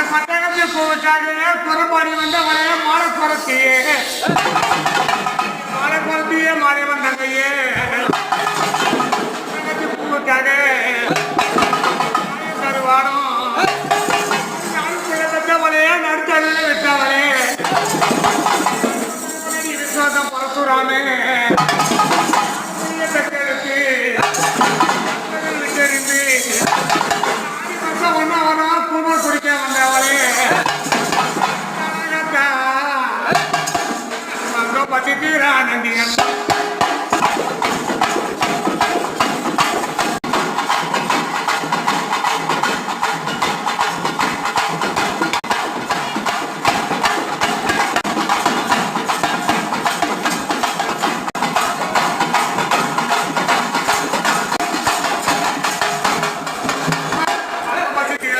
அந்த பட்டகத்தை பூவுக்காக குறப்பாடி வந்தவனே மாலை குறத்தியே மாலை குறத்தியே மாறி வந்தங்கையே பட்டகத்தை பூவுக்காக தருவானோ? பெற்றவளே நடுத்தருளை விட்டவளே. பரசுராமே பெற்றெடுத்து விட்டெறிந்து. ஒன்னவனா குடிக்க வந்த పతికి రానంది